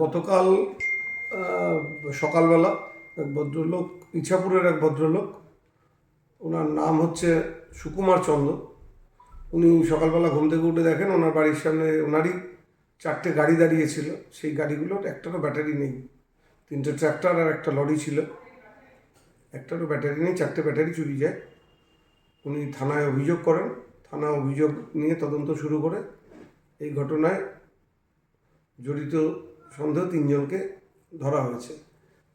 গতকাল সকালবেলা এক ভদ্রলোক, ইছাপুরের এক ভদ্রলোক, ওনার নাম হচ্ছে সুকুমার চন্দ্র। উনি সকালবেলা ঘুম থেকে উঠে দেখেন ওনার বাড়ির সামনে ওনারই চারটে গাড়ি দাঁড়িয়েছিল। সেই গাড়িগুলোর একটারও ব্যাটারি নেই। তিনটে ট্র্যাক্টর আর একটা লরি ছিল। একটারও ব্যাটারি নেই, চারটে ব্যাটারি চুরি যায়। উনি থানায় অভিযোগ করেন। থানা অভিযোগ নিয়ে তদন্ত শুরু করে। এই ঘটনায় জড়িত সন্দেহ তিনজনকে ধরা হয়েছে।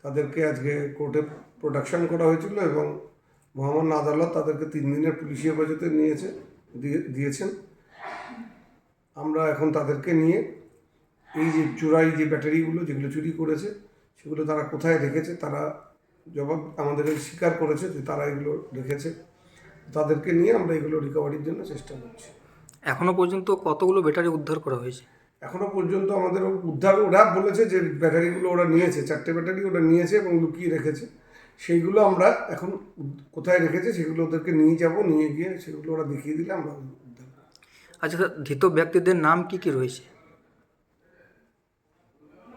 তাদেরকে আজকে কোর্টে প্রোডাকশন করা হয়েছিল এবং মহামান্য আদালত তাদেরকে তিন দিনের পুলিশি হেফাজতে নিয়েছে, দিয়ে, দিয়েছেন। আমরা এখন তাদেরকে নিয়ে এই যে চোরাই যে ব্যাটারিগুলো যেগুলো চুরি করেছে সেগুলো তারা কোথায় রেখেছে তারা জবাব আমাদেরকে স্বীকার করেছে যে তারা এগুলো রেখেছে। তাদেরকে নিয়ে আমরা এগুলো রিকভারির জন্য চেষ্টা করছি। এখনও পর্যন্ত কতগুলো ব্যাটারি উদ্ধার করা হয়েছে? এখনও পর্যন্ত আমাদের উদ্ধার ওরা বলেছে যে ব্যাটারিগুলো ওরা নিয়েছে চারটে ব্যাটারি ওরা নিয়েছে এবং লুকিয়ে রেখেছে। সেইগুলো আমরা এখন কোথায় রেখেছে সেগুলো ওদেরকে নিয়ে যাব নিয়ে গিয়ে সেগুলো ওরা দেখিয়ে দিলে আমরা উদ্ধার আচ্ছা ধৃত ব্যক্তিদের নাম কি কি রয়েছে?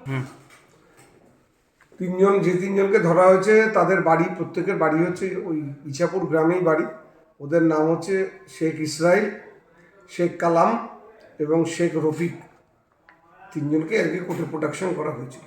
হুম। তিনজন, যে তিনজনকে ধরা হয়েছে, তাদের বাড়ি, প্রত্যেকের বাড়ি হচ্ছে ওই ইছাপুর গ্রামেই বাড়ি। ওদের নাম হচ্ছে শেখ ইসরাইল, শেখ কালাম এবং শেখ রফিক। তিনজনকে আর কি কোর্টে প্রোটেকশন করা হয়েছিল।